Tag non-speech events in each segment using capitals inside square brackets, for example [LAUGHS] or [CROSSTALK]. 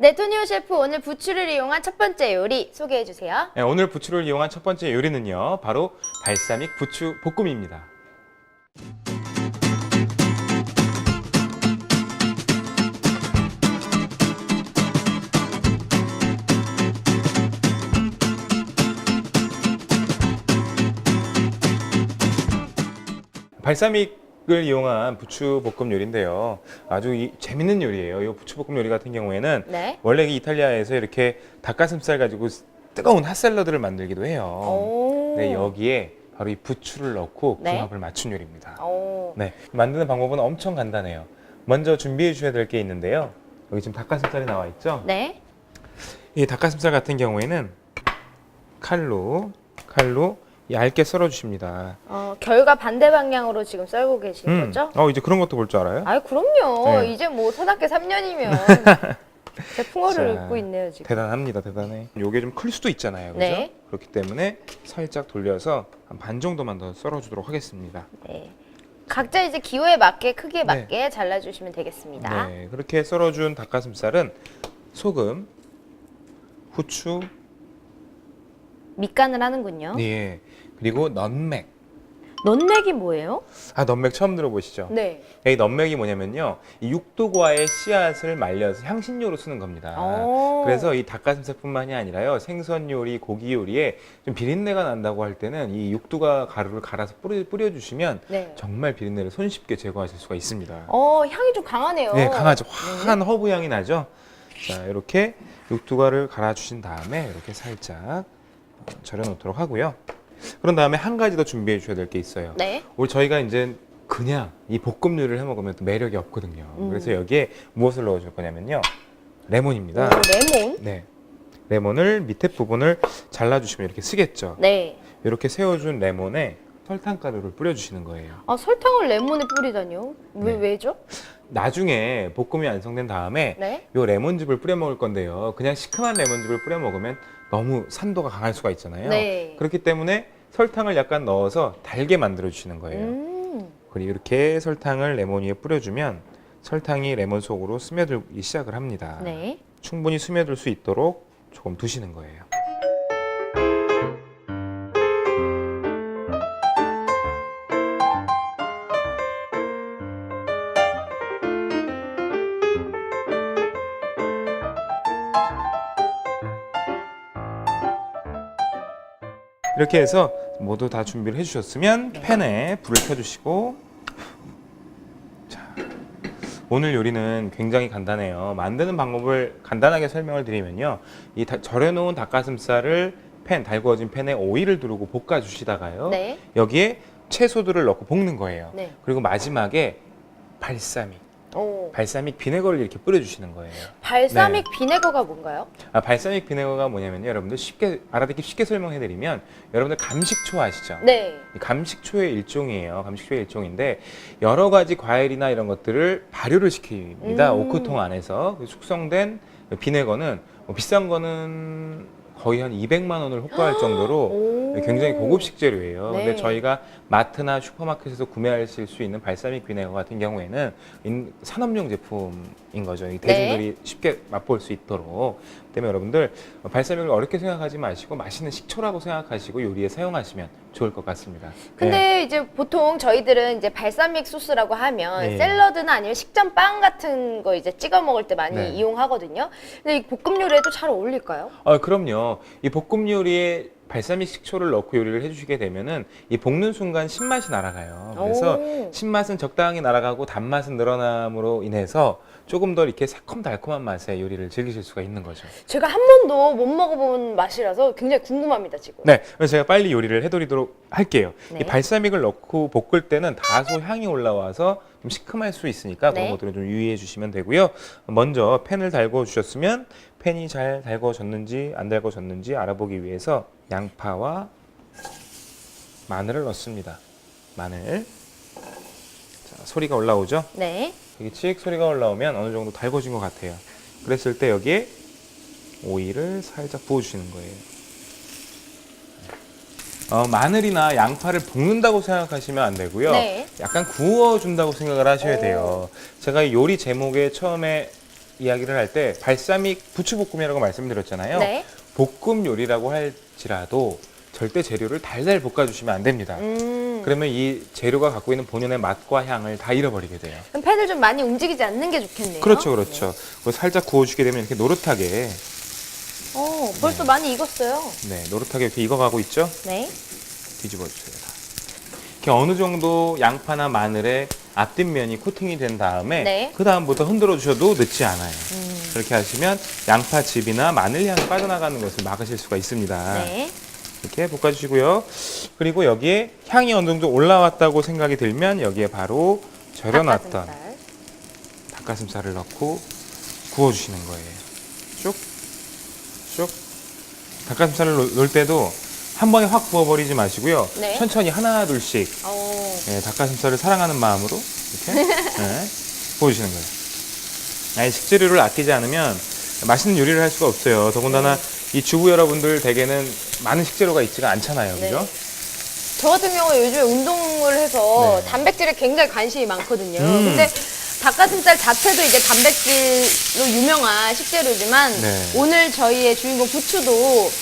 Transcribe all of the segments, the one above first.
네토니오 셰프 오늘 부추를 이용한 첫 번째 요리 소개해 주세요. 네, 오늘 부추를 이용한 첫 번째 요리는요, 바로 발사믹 부추 볶음입니다. 발사믹 을 이용한 부추 볶음 요리인데요. 아주 이- 재밌는 요리예요. 이 부추 볶음 요리 같은 경우에는 네. 원래 이 이탈리아에서 이렇게 닭가슴살 가지고 뜨거운 핫샐러드를 만들기도 해요. 오. 네, 여기에 바로 이 부추를 넣고 네. 궁합을 맞춘 요리입니다. 오. 네, 만드는 방법은 엄청 간단해요. 먼저 준비해 주셔야 될 게 있는데요. 여기 지금 닭가슴살이 나와 있죠? 네. 이 닭가슴살 같은 경우에는 칼로 칼로 얇게 썰어 주십니다. 어, 결과 반대 방향으로 지금 썰고 계신 거죠? 어, 이제 그런 것도 볼 줄 알아요? 아이 그럼요. 네. 이제 뭐 초등학교 3년이면 [LAUGHS] 제 풍어를 자, 읽고 있네요 지금. 대단합니다, 대단해. 요게 좀 클 수도 있잖아요, 그죠? 네. 그렇기 때문에 살짝 돌려서 한 반 정도만 더 썰어 주도록 하겠습니다. 네. 각자 이제 기호에 맞게 크기에 네. 맞게 잘라 주시면 되겠습니다. 네, 그렇게 썰어준 닭가슴살은 소금, 후추, 밑간을 하는군요. 예, 그리고 넌맥. 넌맥이 뭐예요? 아, 넌맥 처음 들어보시죠? 네. 이 넌맥이 뭐냐면요, 이 육도과의 씨앗을 말려서 향신료로 쓰는 겁니다. 오. 아, 그래서 이 닭가슴살뿐만이 아니라요, 생선 요리, 고기 요리에 좀 비린내가 난다고 할 때는 이 육두가 가루를 갈아서 뿌려, 뿌려주시면 네. 정말 비린내를 손쉽게 제거하실 수가 있습니다. 어 향이 좀 강하네요. 네, 강하죠. 환한 허브 향이 나죠. 자, 이렇게 육두가를 갈아주신 다음에 이렇게 살짝 절여 놓도록 하고요. 그런 다음에 한 가지 더 준비해 주셔야 될 게 있어요. 네. 우리 저희가 이제 그냥 이 볶음 요리를 해 먹으면 또 매력이 없거든요. 음. 그래서 여기에 무엇을 넣어 줄 거냐면요. 오, 레몬입니다. 레몬. 네. 레몬을 밑에 부분을 잘라 주시면 이렇게 쓰겠죠. 네. 이렇게 세워 준 레몬에 설탕 가루를 뿌려 주시는 거예요. 아 설탕을 레몬에 뿌리다니요? 왜 네. 왜죠? 나중에 볶음이 완성된 다음에 네. 요 레몬즙을 뿌려 먹을 건데요. 그냥 시큼한 레몬즙을 뿌려 먹으면 너무 산도가 강할 수가 있잖아요. 네. 그렇기 때문에 설탕을 약간 넣어서 달게 만들어 주시는 거예요. 음. 그리고 이렇게 설탕을 레몬 위에 뿌려주면 설탕이 레몬 속으로 스며들기 시작을 합니다. 네. 충분히 스며들 수 있도록 조금 두시는 거예요. 이렇게 해서 모두 다 준비를 해주셨으면 네. 팬에 불을 켜주시고 자 오늘 요리는 굉장히 간단해요. 만드는 방법을 간단하게 설명을 드리면요, 이 다- 절여놓은 닭가슴살을 팬 달구어진 팬에 오일을 두르고 볶아 주시다가요, 네. 여기에 채소들을 넣고 볶는 거예요. 네. 그리고 마지막에 발사믹, 오. 발사믹 비네거를 이렇게 뿌려주시는 거예요. 발사믹 네. 비네거가 뭔가요? 아, 발사믹 비네거가 뭐냐면요, 여러분들 쉽게 알아듣기 쉽게 설명해드리면 여러분들 감식초 아시죠? 네. 이 감식초의 일종이에요. 감식초의 일종인데 여러 가지 과일이나 이런 것들을 발효를 시킵니다. 음. 오크통 안에서 그 숙성된 비네거는 뭐 비싼 거는 거의 한 200만 원을 [GASPS] 호가할 정도로 오. 굉장히 고급 식재료예요. 네. 근데 저희가 마트나 슈퍼마켓에서 구매하실 수 있는 발사믹 비네거 같은 경우에는 인- 산업용 제품인 거죠. 이 네. 대중들이 쉽게 맛볼 수 있도록. 때문에 여러분들 발사믹을 어렵게 생각하지 마시고 맛있는 식초라고 생각하시고 요리에 사용하시면 좋을 것 같습니다. 근데 네. 이제 보통 저희들은 이제 발사믹 소스라고 하면 네. 샐러드나 아니면 식전 빵 같은 거 이제 찍어 먹을 때 많이 네. 이용하거든요. 근데 이 볶음 요리에도 잘 어울릴까요? 아, 그럼요. 이 볶음 요리에 발사믹 식초를 넣고 요리를 해주시게 되면은 이 볶는 순간 신맛이 날아가요. 그래서 오. 신맛은 적당히 날아가고 단맛은 늘어남으로 인해서 조금 더 이렇게 새콤달콤한 맛의 요리를 즐기실 수가 있는 거죠. 제가 한 번도 못 먹어본 맛이라서 굉장히 궁금합니다 지금. 네, 그래서 제가 빨리 요리를 해드리도록 할게요. 네. 이 발사믹을 넣고 볶을 때는 다소 향이 올라와서 좀 시큼할 수 있으니까 네. 그런 것들은 좀 유의해 주시면 되고요. 먼저 팬을 달궈 주셨으면 팬이 잘 달궈졌는지 안 달궈졌는지 알아보기 위해서 양파와 마늘을 넣습니다. 마늘. 자, 소리가 올라오죠? 네. 여기 칙 소리가 올라오면 어느 정도 달궈진 것 같아요. 그랬을 때 여기에 오일을 살짝 부어주시는 거예요. 어, 마늘이나 양파를 볶는다고 생각하시면 안 되고요. 네. 약간 구워준다고 생각을 하셔야 오. 돼요. 제가 이 요리 제목에 처음에 이야기를 할 때 발사믹 부추볶음이라고 말씀드렸잖아요. 네. 볶음 요리라고 할지라도 절대 재료를 달달 볶아주시면 안 됩니다. 음. 그러면 이 재료가 갖고 있는 본연의 맛과 향을 다 잃어버리게 돼요. 그럼 팬을 좀 많이 움직이지 않는 게 좋겠네요. 그렇죠, 그렇죠. 그거 살짝 구워주게 되면 이렇게 노릇하게, 어, 벌써 많이 익었어요. 네, 노릇하게 이렇게 익어가고 있죠. 네. 뒤집어 주세요. 다. 이렇게 어느 정도 양파나 마늘의 앞뒷면이 코팅이 된 다음에 네. 그 다음부터 흔들어 주셔도 늦지 않아요. 음. 그렇게 하시면 양파즙이나 마늘 향이 빠져나가는 것을 막으실 수가 있습니다. 네. 이렇게 볶아주시고요. 그리고 여기에 향이 어느 정도 올라왔다고 생각이 들면 여기에 바로 절여놨던 닭가슴살. 닭가슴살을 넣고 구워주시는 거예요. 쭉, 쭉. 닭가슴살을 넣- 넣을 때도 한 번에 확 구워버리지 마시고요. 네. 천천히 하나 둘씩 어. 예, 닭가슴살을 사랑하는 마음으로 이렇게 [LAUGHS] 예, 구워주시는 거예요. 아니, 식재료를 아끼지 않으면 맛있는 요리를 할 수가 없어요. 더군다나 이 주부 여러분들 댁에는 많은 식재료가 있지가 않잖아요. 네. 그죠? 저 같은 경우에 요즘에 운동을 해서 네. 단백질에 굉장히 관심이 많거든요. 음. 근데 닭가슴살 자체도 이제 단백질로 유명한 식재료지만 네. 오늘 저희의 주인공 부추도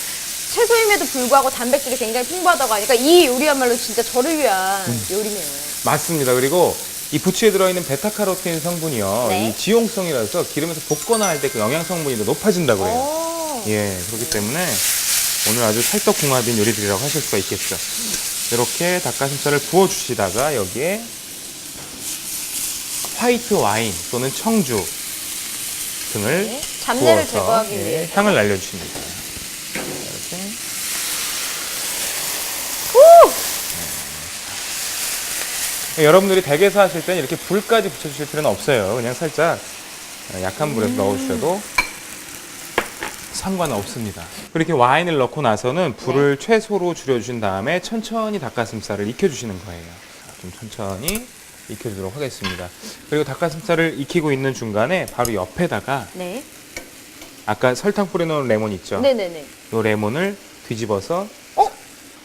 채소임에도 불구하고 단백질이 굉장히 풍부하다고 하니까 이 요리야말로 진짜 저를 위한 음. 요리네요. 맞습니다. 그리고 이 부추에 들어있는 베타카로틴 성분이요. 네. 이 지용성이라서 기름에서 볶거나 할 때 그 영양 성분이 더 높아진다고 해요. 오. 예, 그렇기 때문에 오늘 아주 찰떡궁합인 요리들이라고 하실 수가 있겠죠. 이렇게 닭가슴살을 구워주시다가 여기에 화이트 와인 또는 청주 등을 네, 잡내를 부어서, 제거하기 예, 위해서. 향을 날려주십니다. 이렇게. 네. 여러분들이 댁에서 하실 때는 이렇게 불까지 붙여주실 필요는 없어요. 그냥 살짝 약한 불에서 음. 넣어주셔도 상관은 없습니다. 그렇게 와인을 넣고 나서는 불을 최소로 줄여주신 다음에 천천히 닭가슴살을 익혀주시는 거예요. 자, 좀 천천히 익혀주도록 하겠습니다. 그리고 닭가슴살을 익히고 있는 중간에 바로 옆에다가 네. 아까 설탕 뿌려놓은 레몬 있죠? 네네네. 이 레몬을 뒤집어서 어?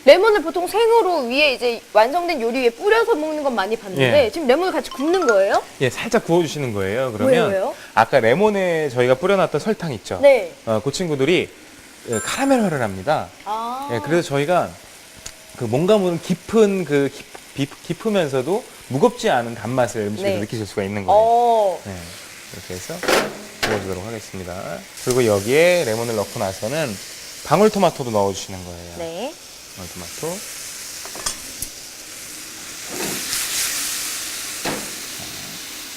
레몬을 보통 생으로 위에 이제 완성된 요리 위에 뿌려서 먹는 건 많이 봤는데 예. 지금 레몬을 같이 굽는 거예요? 예, 살짝 구워주시는 거예요. 그러면 왜요? 아까 레몬에 저희가 뿌려놨던 설탕 있죠? 네. 어, 그 친구들이 예, 카라멜화를 합니다. 아. 예, 그래서 저희가 그 뭔가 모르는 깊은 그 깊, 깊으면서도 무겁지 않은 단맛을 음식에서 네. 느끼실 수가 있는 거예요. 어. 네, 이렇게 해서 구워주도록 하겠습니다. 그리고 여기에 레몬을 넣고 나서는 방울토마토도 넣어주시는 거예요. 네. 방울토마토.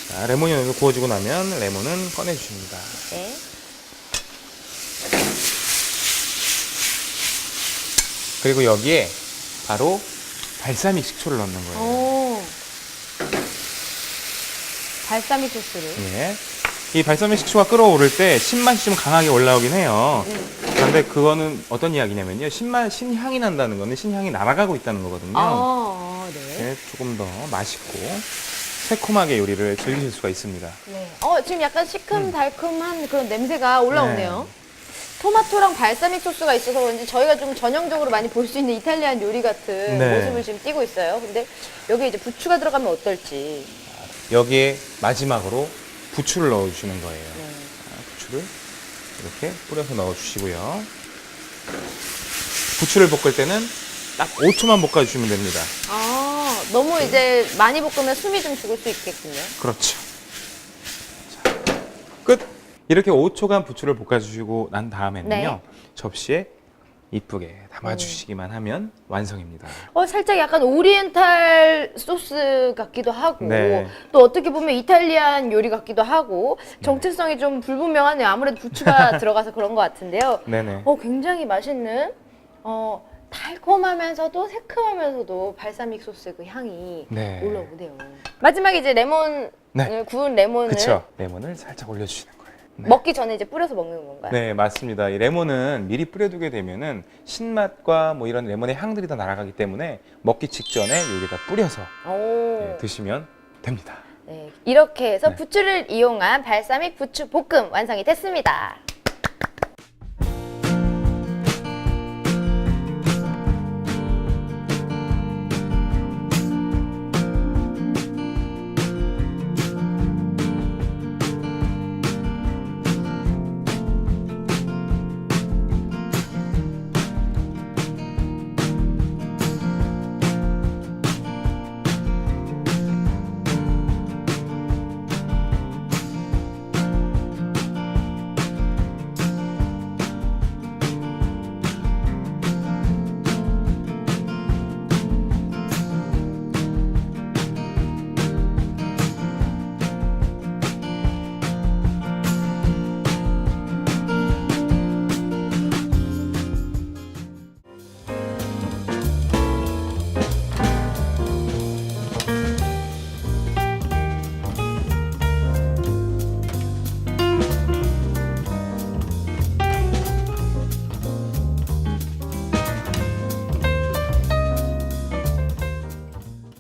자, 레몬이 어느 정도 구워지고 나면 레몬은 꺼내주십니다. 네. 그리고 여기에 바로 발사믹 식초를 넣는 거예요. 오. 발사믹 소스를. 예. 이 발사믹 식초가 끓어오를 때 신맛이 좀 강하게 올라오긴 해요. 음. 그런데 그거는 어떤 이야기냐면요. 신맛, 신향이 난다는 거는 신향이 날아가고 있다는 거거든요. 아, 네. 네, 조금 더 맛있고 새콤하게 요리를 즐기실 수가 있습니다. 네. 어, 지금 약간 시큼달큼한 그런 냄새가 올라오네요. 네. 토마토랑 발사믹 소스가 있어서 그런지 저희가 좀 전형적으로 많이 볼 수 있는 이탈리안 요리 같은 네. 모습을 지금 띠고 있어요. 근데 여기 이제 부추가 들어가면 어떨지. 여기에 마지막으로 부추를 넣어주시는 거예요. 네. 자, 부추를 이렇게 뿌려서 넣어주시고요. 부추를 볶을 때는 딱 5초만 볶아주시면 됩니다. 아, 너무 이제 많이 볶으면 숨이 좀 죽을 수 있겠군요. 그렇죠. 자, 끝. 이렇게 5초간 부추를 볶아주시고 난 다음에는요. 네. 접시에 이쁘게 담아주시기만 하면 완성입니다. 어, 살짝 약간 오리엔탈 소스 같기도 하고, 네. 또 어떻게 보면 이탈리안 요리 같기도 하고, 정체성이 좀 불분명하네요. 아무래도 부추가 [LAUGHS] 들어가서 그런 것 같은데요. 네네. 어, 굉장히 맛있는, 어, 달콤하면서도 새콤하면서도 발사믹 소스의 그 향이 네. 올라오네요. 마지막에 이제 레몬, 네. 구운 레몬을 그렇죠. 레몬을 살짝 올려주시는 거예요. 네. 먹기 전에 이제 뿌려서 먹는 건가요? 네, 맞습니다. 이 레몬은 미리 뿌려두게 되면은 신맛과 뭐 이런 레몬의 향들이 다 날아가기 때문에 먹기 직전에 여기다 뿌려서 오. 예, 드시면 됩니다. 네, 이렇게 해서 네. 부추를 이용한 발사믹 부추 볶음 완성이 됐습니다.